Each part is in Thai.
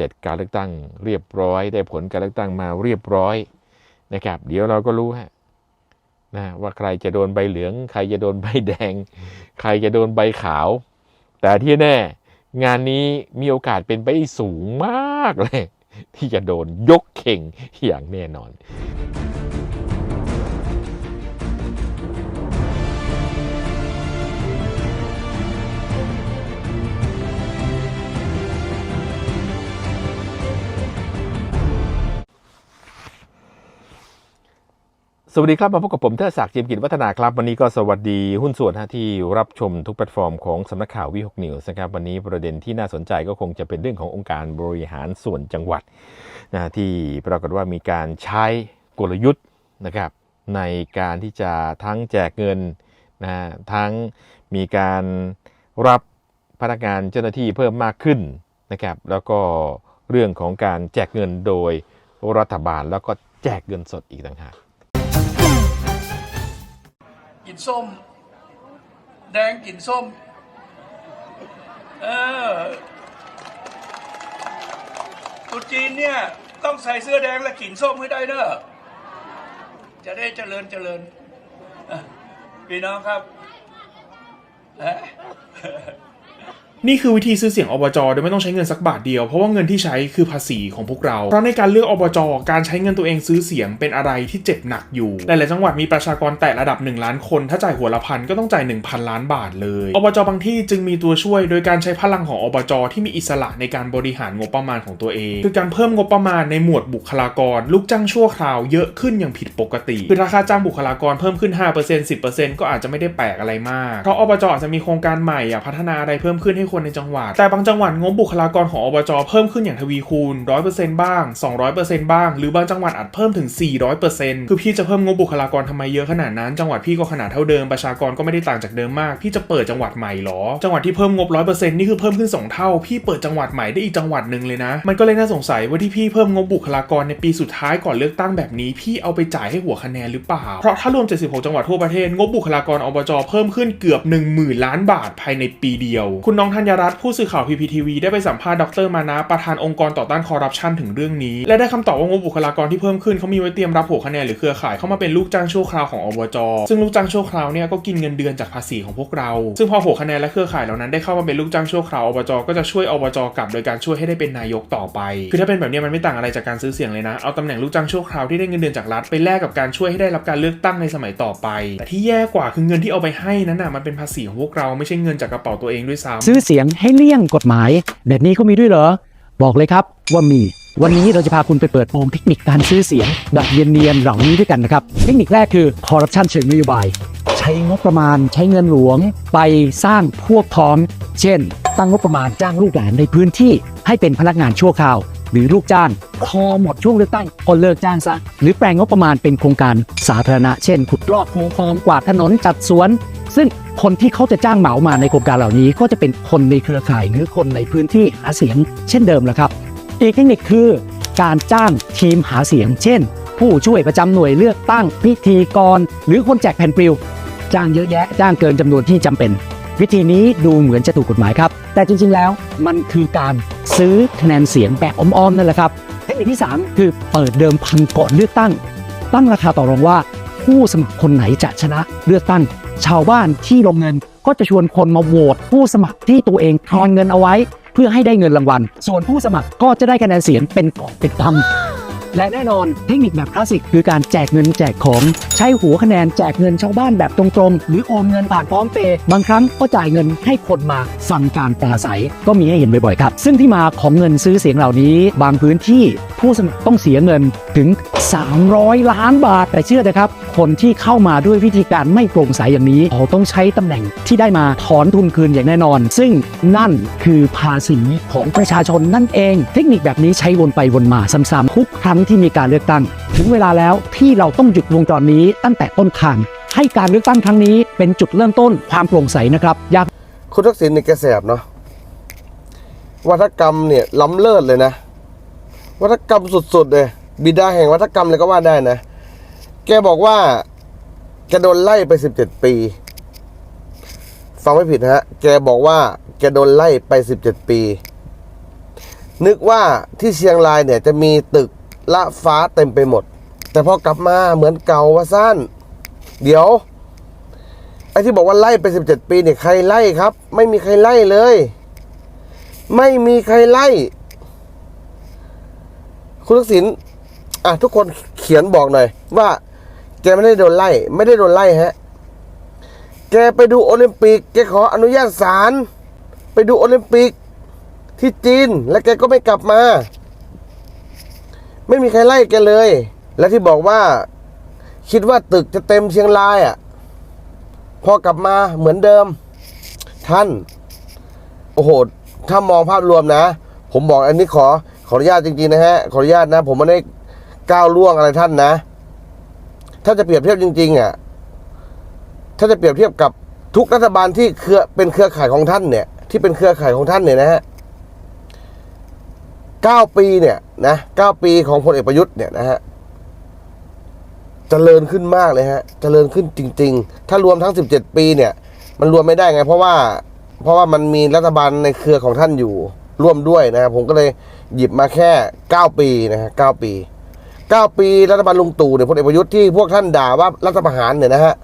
ร็จการเลือกตั้งเรียบร้อย ได้ผลการเลือกตั้งมาเรียบร้อยนะครับ เดี๋ยวเราก็รู้ฮะนะว่าใครจะโดนใบเหลือง ใครจะโดนใบแดง ใครจะโดนใบขาว แต่ที่แน่ งานนี้มีโอกาสเป็นไปสูงมากเลย ที่จะโดนยกเข่งอย่างแน่นอน สวัสดีครับ มาพบกับผมเทอศักดิ์เจียมกิจวัฒนาครับ วันนี้ก็สวัสดีหุ้นส่วนที่รับชมทุกแพลตฟอร์มของสำนักข่าววิหกนิวส์นะครับวันนี้ประเด็นที่น่าสนใจก็คงจะเป็นเรื่องขององค์การบริหารส่วนจังหวัดนะที่ปรากฏว่ามีการใช้กลยุทธ์นะครับในการที่จะทั้งแจกเงินนะทั้งมีการรับพนักงานเจ้าหน้าที่เพิ่มมากขึ้นนะครับแล้วก็เรื่องของการแจกเงินโดยรัฐบาลแล้วก็แจกเงินสดอีกต่างหาก กินส้ม แดงกินส้ม เออตุจีนเนี่ย ต้องใส่เสื้อแดงและกินส้มให้ได้เนอะจะได้เจริญเจริญพี่น้องครับ ฮะ นี่คือวิธีซื้อเสียงอบจโดยไม่ต้องใช้เงินสักบาทเดียว เพราะว่าเงินที่ใช้คือภาษีของพวกเรา เพราะในการเลือกอบจการใช้เงินตัวเองซื้อเสียงเป็นอะไรที่เจ็บหนักอยู่ หลายๆจังหวัดมีประชากรแต่ระดับ 1 ล้านคน ถ้าจ่ายหัวละพันก็ต้องจ่าย 1,000 ล้านบาทเลย อบจบางที่จึงมีตัวช่วย โดยการใช้พลังของอบจที่มีอิสระในการบริหารงบประมาณของตัวเอง คือการเพิ่มงบประมาณในหมวดบุคลากร ลูกจ้างชั่วคราวเยอะขึ้นอย่างผิดปกติ คือราคาจ้างบุคลากรเพิ่มขึ้น 5% 10%ก็อาจจะไม่ได้แปลกอะไรมาก เพราะอบจอาจจะมีโครงการใหม่อยากพัฒนาอะไรเพิ่มขึ้นให้คนในจังหวัด แต่บางจังหวัดงบบุคลากรของอบจเพิ่มขึ้นอย่างทวีคูณ 100%บ้าง 200%บ้าง หรือบางจังหวัดอาจเพิ่มถึง 400%คือพี่จะเพิ่มงบบุคลากรทำไมเยอะขนาดนั้น จังหวัดพี่ก็ขนาดเท่าเดิม ประชากรก็ไม่ได้ต่างจากเดิมมาก พี่จะเปิดจังหวัดใหม่เหรอ จังหวัดที่เพิ่มงบ 100%นี่คือเพิ่มขึ้นสองเท่า พี่เปิดจังหวัดใหม่ได้อีกจังหวัดหนึ่งเลยนะ มันก็เลยน่าสงสัยว่าที่พี่เพิ่มงบบุคลากรในปีสุดท้ายก่อนเลือกตั้งแบบนี้พี่เอาไปจ่ายให้หัวคะแนนหรือเปล่า เพราะถ้ารวม 76 จังหวัดทั่วประเทศงบบุคลากรอบจเพิ่มขึ้นเกือบ 10,000 ล้านบาทภายในปีเดียว คุณน้องธัญรัตน์ผู้สื่อข่าว PPTV ได้ไปสัมภาษณ์ดรมานะประธานองค์กรต่อต้านคอร์รัปชันถึงเรื่องนี้ และได้คำตอบว่างบบุคลากรที่เพิ่มขึ้นเขามีไว้เตรียมรับหัวคะแนนหรือเครือข่ายเข้ามาเป็นลูกจ้างชั่วคราวของอบจ ซึ่งลูกจ้างชั่วคราวเนี่ยก็กินเงินเดือนจากภาษีของพวกเรา ซึ่งพอหัวคะแนนและเครือข่ายเหล่านั้นได้เข้ามาเป็นลูกจ้างชั่วคราวอบจ ก็จะช่วยอบจกลับโดยการช่วยให้ได้เป็นนายกต่อไป คือถ้าเป็นแบบนี้มันไม่ต่างอะไรจากการซื้อเสียงเลยนะ เอาตำแหน่งลูกจ้างชั่วคราวที่ได้เงินเดือนจากรัฐไปแลกกับการช่วยให้ได้รับการเลือกตั้งในสมัยต่อไป แต่ที่แย่กว่าคือเงินที่เอาไปให้นั้นน่ะมันเป็นภาษีของพวกเราไม่ใช่เงินจากกระเป๋าตัวเองด้วยซ้ำซื้อเสียงให้เลี่ยงกฎหมาย แบบนี้เขามีด้วยเหรอ บอกเลยครับว่ามี วันนี้เราจะพาคุณไปเปิดโปงเทคนิคการซื้อเสียงแบบเนียนๆเหล่านี้ด้วยกันนะครับ เทคนิคแรกคือคอร์รัปชันเชิงนโยบาย ใช้งบประมาณใช้เงินหลวง ไปสร้างพวกพ้อง เช่น ตั้งงบประมาณจ้างลูกหลานในพื้นที่ให้เป็นพนักงานชั่วคราว หรือลูกจ้างพอหมดช่วงเลือกตั้งก็เลิกจ้างซะ หรือแปลงงบประมาณเป็นโครงการสาธารณะเช่น ขุดลอกคูคลองกวาดถนนจัดสวน ซึ่งคนที่เขาจะจ้างเหมามาในโครงการเหล่านี้ ก็จะเป็นคนในเครือข่ายหรือคนในพื้นที่หาเสียง เช่นเดิมแหละครับ อีกเทคนิคคือการจ้างทีมหาเสียง เช่น ผู้ช่วยประจำหน่วยเลือกตั้งพิธีกร หรือคนแจกแผ่นปลิว จ้างเยอะแยะ จ้างเกินจำนวนที่จำเป็น วิธีนี้ดูเหมือนจะถูกกฎหมายครับ แต่จริงๆแล้วมันคือการซื้อคะแนนเสียงแบบอ้อมๆนั่นแหละครับเทคนิคที่ 3 คือเปิดเดิมพันก่อนเลือกตั้ง ตั้งราคาต่อรองว่า ผู้สมัครคนไหนจะชนะเลือกตั้ง ชาวบ้านที่ลงเงินก็จะชวนคนมาโหวตผู้สมัครที่ตัวเองทอนเงินเอาไว้ เพื่อให้ได้เงินรางวัล ส่วนผู้สมัครก็จะได้คะแนนเสียงเป็นกอบเป็นตำ และแน่นอนเทคนิคแบบคลาสสิกคือการแจกเงินแจกของ ใช้หัวคะแนนแจกเงินชาวบ้านแบบตรงๆ หรือโอนเงินผ่านพร้อมเปย์บางครั้งก็จ่ายเงินให้คนมาฟังการปราศัยก็มีให้เห็นบ่อยๆครับ ซึ่งที่มาของเงินซื้อเสียงเหล่านี้ บางพื้นที่ผู้สมัครต้องเสียเงินถึง 300 ล้านบาท แต่เชื่อนะครับ คนที่เข้ามาด้วยวิธีการไม่โปร่งใสอย่างนี้เขาต้องใช้ตำแหน่งที่ได้มาถอนทุนคืนอย่างแน่นอน ซึ่งนั่นคือภาษีของประชาชนนั่นเอง เทคนิคแบบนี้ใช้วนไปวนมาซ้ำๆทุกครั้งที่มีการเลือกตั้ง ถึงเวลาแล้วที่เราต้องหยุดวงจรนี้ตั้งแต่ต้นทาง ให้การเลือกตั้งครั้งนี้เป็นจุดเริ่มต้นความโปร่งใสนะครับอยากคุณทักษิณนี่แกแสบเนาะวัฒกรรมเนี่ยล้ำเลิศเลยนะ วัฒกรรมสุดๆเลยบิดาแห่งวัฒกรรมเลยก็ว่าได้นะ แกบอกว่าแกโดนไล่ไปสิบเจ็ดปี ฟังไม่ผิดนะฮะ แกบอกว่าแกโดนไล่ไปสิบเจ็ดปี นึกว่าที่เชียงรายเนี่ยจะมีตึก ละฟ้าเต็มไปหมด แต่พอกลับมาเหมือนเก่าว่าสั้น เดี๋ยวไอ้ที่บอกว่าไล่ไป 17 ปีเนี่ยใครไล่ครับ ไม่มีใครไล่เลย ไม่มีใครไล่ คุณทักษิณอะทุกคนเขียนบอกหน่อย ว่า แกไม่ได้โดนไล่ ไม่ได้โดนไล่ฮะ แกไปดูโอลิมปิก แกขออนุญาตศาลไปดูโอลิมปิกที่จีน แล้วแกก็ไม่กลับมา ไม่มีใครไล่แกเลย และที่บอกว่า คิดว่าตึกจะเต็มเชียงรายอะ พอกลับมาเหมือนเดิม ท่าน โอ้โห ถ้ามองภาพรวมนะ ผมบอกอันนี้ขอ ขออนุญาตจริงๆนะฮะ ขออนุญาตนะ ผมไม่ได้ก้าวล่วงอะไรท่านนะ ถ้าจะเปรียบเทียบจริง ๆอะ ถ้าจะเปรียบเทียบกับทุกรัฐบาลที่เครือเป็นเครือข่ายของท่านเนี่ย ที่เป็นเครือข่ายของท่านเนี่ยนะฮะ เก้าปีเนี่ยนะเก้าปีของพลเอกประยุทธ์เนี่ยนะฮะเจริญขึ้นมากเลยฮะเจริญขึ้นจริง ๆ ถ้ารวมทั้ง 17 ปีเนี่ย มันรวมไม่ได้ไง เพราะว่าเพราะว่ามันมีรัฐบาลในเครือของท่านอยู่ร่วมด้วยนะครับผมก็เลยหยิบมาแค่ 9 ปีนะฮะ9ปี 9 ปีรัฐบาลลุงตู่เนี่ยพลเอกประยุทธ์ที่พวกท่านด่าว่ารัฐประหารเนี่ยนะฮะ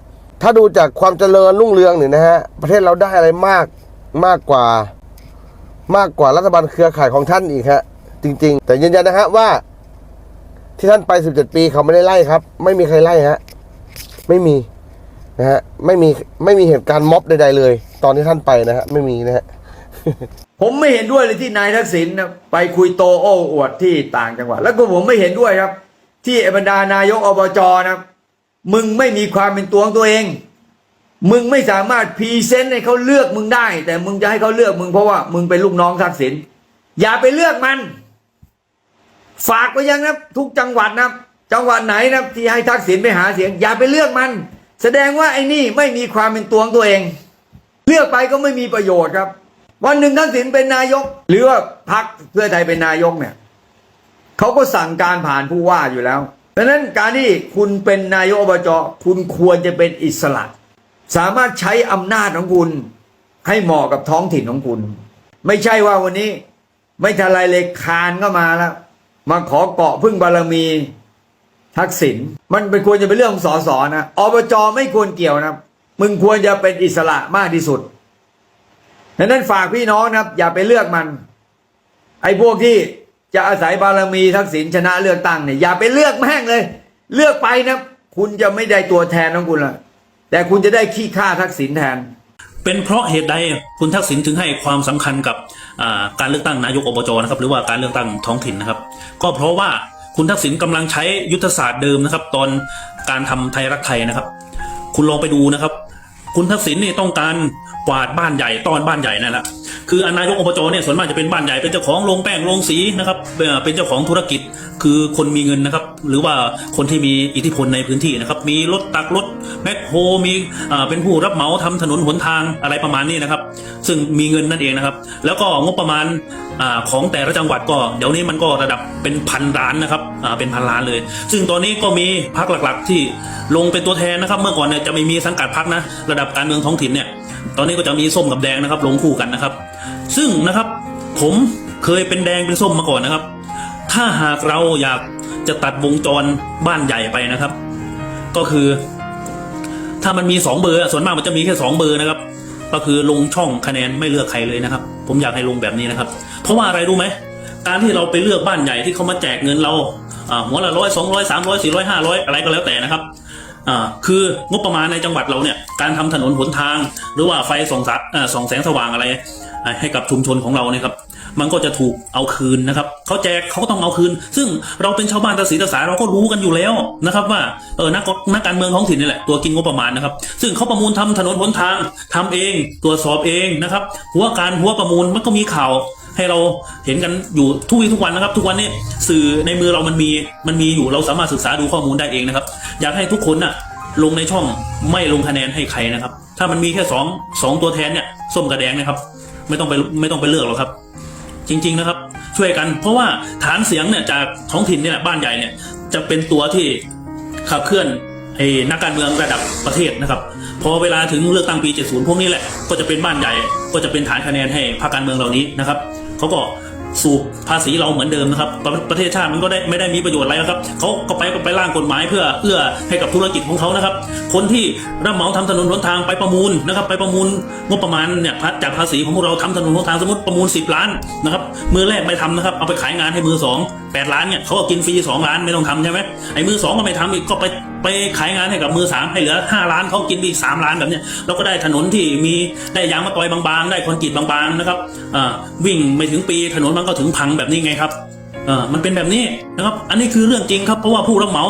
ถ้าดูจากความเจริญรุ่งเรืองเนี่ยนะฮะประเทศเราได้อะไรมากมากกว่ามากกว่ารัฐบาลเครือข่ายของท่านอีกฮะ จริง ๆ แต่ยืนยันนะฮะว่า ที่ท่านไป 17 ปีเขาไม่ได้ไล่ครับ ไม่มีใครไล่ฮะไม่มีนะฮะไม่มีไม่มีเหตุการณ์ม็อบใดๆเลย ตอนที่ท่านไปนะฮะไม่มีนะฮะผมไม่เห็นด้วยเลยที่นายทักษิณนะไปคุยโตโอ้อวดที่ต่างจังหวัด แล้วก็ผมไม่เห็นด้วยครับ ที่บรรดานายกอบจนะมึงไม่มีความเป็นตัวของตัวเอง มึงไม่สามารถพรีเซนต์ให้เขาเลือกมึงได้ แต่มึงจะให้เขาเลือกมึงเพราะว่ามึงเป็นลูกน้องทักษิณอย่าไปเลือกมัน ฝากไปยังนะทุกจังหวัดนะจังหวัดไหนนะที่ให้ทักษิณไปหาเสียง อย่าไปเลือกมัน แสดงว่าไอ้นี่ไม่มีความเป็นตัวของตัวเอง เลือกไปก็ไม่มีประโยชน์ครับ วันหนึ่งทักษิณเป็นนายก หรือว่าพรรคเพื่อไทยเป็นนายกเนี่ยเขาก็สั่งการผ่านผู้ว่าอยู่แล้วดังนั้นการที่คุณเป็นนายกอบจคุณควรจะเป็นอิสระ สามารถใช้อำนาจของคุณให้เหมาะกับท้องถิ่นของคุณ ไม่ใช่ว่าวันนี้ ไม่ทันไรเลยคานก็มาแล้ว มาขอเกาะพึ่งบารมี ทักษิณมันเป็นควรจะเป็นเรื่องของสสนะอบจไม่ควรเกี่ยวนะมึงควรจะเป็นอิสระมากที่สุดดังนั้นฝากพี่น้องนะอย่าไปเลือกมัน ไอ้พวกที่จะอาศัยบารมีทักษิณชนะเลือกตั้งเนี่ยอย่าไปเลือกแม่งเลย เลือกไปนะ คุณจะไม่ได้ตัวแทนของคุณละแต่คุณจะได้ขี้ข้าทักษิณแทน เป็นเพราะเหตุใดคุณทักษิณถึงให้ความสำคัญกับการเลือกตั้งนายกอบจนะครับหรือว่าการเลือกตั้งท้องถิ่นนะครับ ก็เพราะว่าคุณทักษิณกำลังใช้ยุทธศาสตร์เดิมนะครับ ตอนการทำไทยรักไทยนะครับ คุณลองไปดูนะครับ คุณทักษิณนี่ต้องการ กวาดบ้านใหญ่ตอนบ้านใหญ่นั่นแหละคืออนายกอบจเนี่ยส่วนมากจะเป็นบ้านใหญ่เป็นเจ้าของโรงแป้งโรงสีนะครับเป็นเจ้าของธุรกิจคือคนมีเงินนะครับ หรือว่าคนที่มีอิทธิพลในพื้นที่นะครับ มีรถตักรถแมคโฮมีเป็นผู้รับเหมาทำถนนหนทางอะไรประมาณนี้นะครับ ซึ่งมีเงินนั่นเองนะครับ แล้วก็งบประมาณอของแต่ละจังหวัดก็เดี๋ยวนี้มันก็ระดับเป็นพันล้านนะครับเป็นพันล้านเลย ซึ่งตอนนี้ก็มีพักหลักๆ ที่ลงเป็นตัวแทนนะครับ เมื่อก่อนเนี่ยจะไม่มีสังกัดพักนะ ระดับการเมืองท้องถิ่นเนี่ย ตอนนี้ก็จะมีส้มกับแดงนะครับ ลงคู่กันนะครับ ซึ่งนะครับผมเคยเป็นแดงเป็นส้มมาก่อนนะครับ ถ้าหากเราอยากจะตัดวงจรบ้านใหญ่ไปนะครับ ก็คือ ถ้ามันมีสองเบอร์ส่วนมากมันจะมีแค่สองเบอร์นะครับ ก็คือลงช่องคะแนนไม่เลือกใครเลยนะครับ ผมอยากให้ลงแบบนี้นะครับ เพราะว่าอะไรรู้ไหมการที่เราไปเลือกบ้านใหญ่ที่เขามาแจกเงินเราอ่าหัวละร้อยสองร้อยสามร้อยสี่ร้อยห้าร้อยอะไรก็แล้วแต่นะครับ อ่าคืองบประมาณในจังหวัดเราเนี่ยการทำถนนหนทาง หรือว่าไฟส่องสัอ่าส่องแสงสว่างอะไร ให้กับชุมชนของเราเนี่ยครับมันก็จะถูกเอาคืนนะครับเขาแจกเขาก็ต้องเอาคืน ซึ่งเราเป็นชาวบ้านตาสีตาสาเราก็รู้กันอยู่แล้วนะครับ ว่าเออนักนักการเมืองท้องถิ่นนี่แหละตัวกินงบประมาณนะครับ ซึ่งเขาประมูลทำถนนหนทางทำเองตรวจสอบเองนะครับหัวการหัวประมูลมันก็มีข่าว ให้เราเห็นกันอยู่ทุกวี่ทุกวันนะครับ ทุกวันนี้สื่อในมือเรามันมีมันมีอยู่เราสามารถศึกษาดูข้อมูลได้เองนะครับ อยากให้ทุกคนน่ะลงในช่องไม่ลงคะแนนให้ใครนะครับ ถ้ามันมีแค่สองสองตัวแทนเนี่ยส้มกับแดงนะครับ ไม่ต้องไปไม่ต้องไปเลือกหรอกครับ จริง ๆนะครับ ช่วยกันเพราะว่าฐานเสียงเนี่ยจากท้องถิ่นเนี่ยบ้านใหญ่เนี่ยจะเป็นตัวที่ขับเคลื่อนไอ้นักการเมืองระดับประเทศนะครับ พอเวลาถึงเลือกตั้งปี 70 พวกนี้แหละ ก็จะเป็นบ้านใหญ่ ก็จะเป็นฐานคะแนนให้พรรคการเมืองเหล่านี้นะครับ เขาก็สูบภาษีเราเหมือนเดิมนะครับประประเทศชาติมันก็ได้ไม่ได้มีประโยชน์อะไรนะครับเขาก็ไปก็ไปร่างกฎหมายเพื่อเอื้อให้กับธุรกิจของเขานะครับ คนที่รับเหมาทำถนนหนทางไปประมูลนะครับ ไปประมูลงบประมาณเนี่ยจากภาษีของพวกเราทำถนนหนทางสมมติประมูล 10 ล้านนะครับมือแรกไม่ทำนะครับเอาไปขายงานให้มือสองแปดล้านเนี่ยเขาก็กินฟรีสองล้านไม่ต้องทำใช่ไหมไอ้มือสองก็ไม่ทำอีกก็ไปไปขายงานให้กับมือสามให้เหลือห้าล้านเขากินไปอีกสามล้านแบบเนี้ยเราก็ได้ถนนที่มีได้ยางมะตอยบางๆ ได้คอนกรีตบางๆนะครับวิ่งไม่ถึงปีถนนมันก็ถึงพังแบบนี้ไงครับมันเป็นแบบนี้นะครับ อันนี้คือเรื่องจริงครับเพราะว่าผู้รับเหมา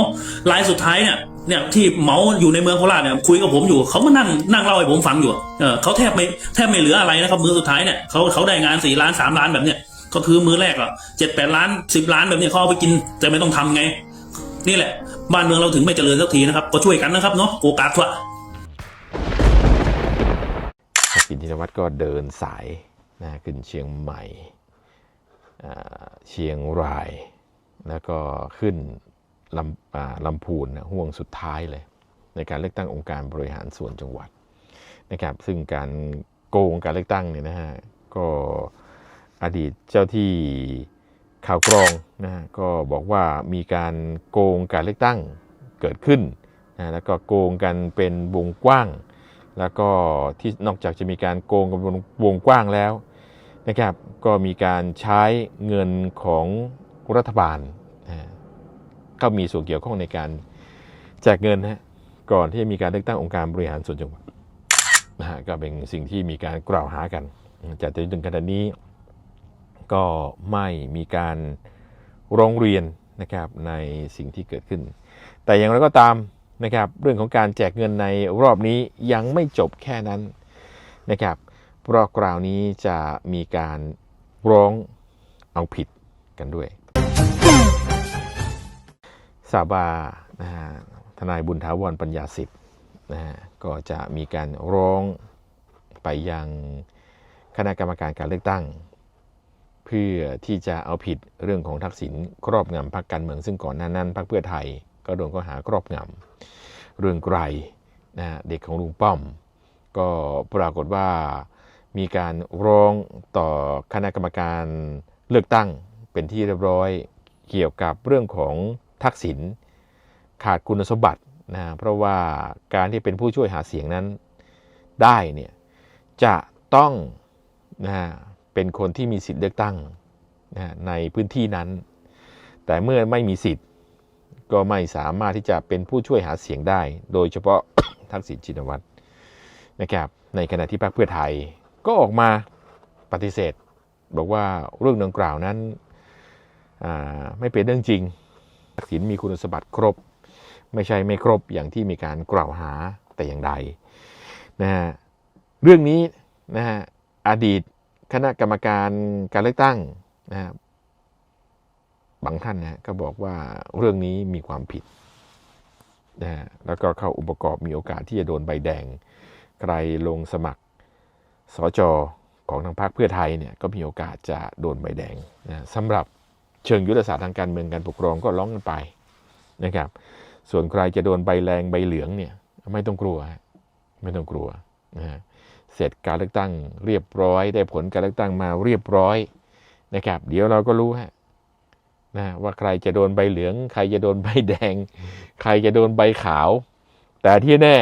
รายสุดท้ายเนี่ยเนี่ยที่เหมาอยู่ในเมืองโคราชเนี่ยคุยกับผมอยู่เขาก็นั่งนั่งเล่าให้ผมฟังอยู่เออเขาแทบไม่แทบไม่เหลืออะไรนะครับมือสุดท้ายเนี่ยเขาเขาได้งานสี่ล้านสามล้านแบบเนี้ยก็คือมือแรกอะเจ็ดแปดล้านสิบล้านแบบเนี้ยเขาเอาไปกินแต่ไม่ต้องทำไง นี่แหละ บ้านเมืองเราถึงไม่เจริญสักทีนะครับ ก็ช่วยกันนะครับเนาะโอกาสเถอะทักษิณชินวัตรก็เดินสายนะขึ้นเชียงใหม่เชียงราย แล้วก็ขึ้นลำลำพูนนะห่วงสุดท้ายเลย ในการเลือกตั้งองค์การบริหารส่วนจังหวัดนะครับซึ่งการโกงการเลือกตั้งเนี่ยนะฮะก็อดีตเจ้าที่ ข่าวกรองนะก็บอกว่ามีการโกงการเลือกตั้งเกิดขึ้นนะแล้วก็โกงกันเป็นวงกว้าง แล้วก็ที่นอกจากจะมีการโกงกันบนวงกว้างแล้วนะครับก็มีการใช้เงินของรัฐบาลนะก็มีส่วนเกี่ยวข้องในการแจกเงินนะฮะก่อนที่จะมีการเลือกตั้งองค์การบริหารส่วนจังหวัดนะฮะก็เป็นสิ่งที่มีการกล่าวหากันจากจนถึงขณะนี้ ก็ไม่มีการร้องเรียนนะครับในสิ่งที่เกิดขึ้น แต่อย่างไรก็ตามนะครับเรื่องของการแจกเงินในรอบนี้ยังไม่จบแค่นั้นนะครับเพราะกราวนี้จะมีการร้องเอาผิดกันด้วยสาบานะฮะทนายบุญถาวรปัญญาสิทธ์นะฮะก็จะมีการร้องไปยังคณะกรรมการการเลือกตั้ง เพื่อที่จะเอาผิดเรื่องของทักษิณครอบงำพรรคการเมืองซึ่งก่อนหน้านั้นพรรคเพื่อไทย ก็โดนข้อหาครอบงำเรื่องไกลนะเด็กของลุงป้อม ก็ปรากฏว่ามีการร้องต่อคณะกรรมการเลือกตั้งเป็นที่เรียบร้อยเกี่ยวกับเรื่องของทักษิณขาดคุณสมบัตินะเพราะว่าการที่เป็นผู้ช่วยหาเสียงนั้นได้เนี่ยจะต้องนะ เป็นคนที่มีสิทธิ์เลือกตั้งนะในพื้นที่นั้น แต่เมื่อไม่มีสิทธิ์ก็ไม่สามารถที่จะเป็นผู้ช่วยหาเสียงได้ โดยเฉพาะทักษิณชินวัตรนะครับในขณะที่พรรคเพื่อไทยก็ออกมาปฏิเสธ บอกว่าเรื่องดังกล่าวนั้นไม่เป็นเรื่องจริงทักษิณมีคุณสมบัติครบ ไม่ใช่ไม่ครบอย่างที่มีการกล่าวหาแต่อย่างใดนะฮะเรื่องนี้นะฮะอดีต คณะกรรมการการเลือกตั้งนะฮะบบางท่านนะก็บอกว่าเรื่องนี้มีความผิดนะฮะแล้วก็เข้าอุปกรณ์มีโอกาสที่จะโดนใบแดง ใครลงสมัครสจของทางพรรคเพื่อไทยเนี่ยก็มีโอกาสจะโดนใบแดงนะสำหรับเชิงยุทธศาสตร์ทางการเมืองการปกครองก็ร้องกันไปนะครับ ส่วนใครจะโดนใบแรงใบเหลืองเนี่ยไม่ต้องกลัว ไม่ต้องกลัวนะฮะ เสร็จการเลือกตั้งเรียบร้อย ได้ผลการเลือกตั้งมาเรียบร้อยนะครับ เดี๋ยวเราก็รู้ฮะนะว่าใครจะโดนใบเหลือง ใครจะโดนใบแดง ใครจะโดนใบขาว แต่ที่แน่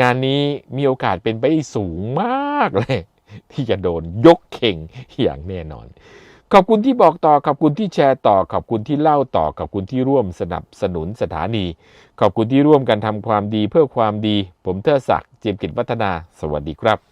งานนี้มีโอกาสเป็นไปสูงมากเลย ที่จะโดนยกเข่งอย่างแน่นอน ขอบคุณที่บอกต่อ ขอบคุณที่แชร์ต่อ ขอบคุณที่เล่าต่อ ขอบคุณที่ร่วมสนับสนุนสถานี ขอบคุณที่ร่วมกันทำความดีเพื่อความดี ผมเทอศักดิ์เจียมกิจวัฒนา สวัสดีครับ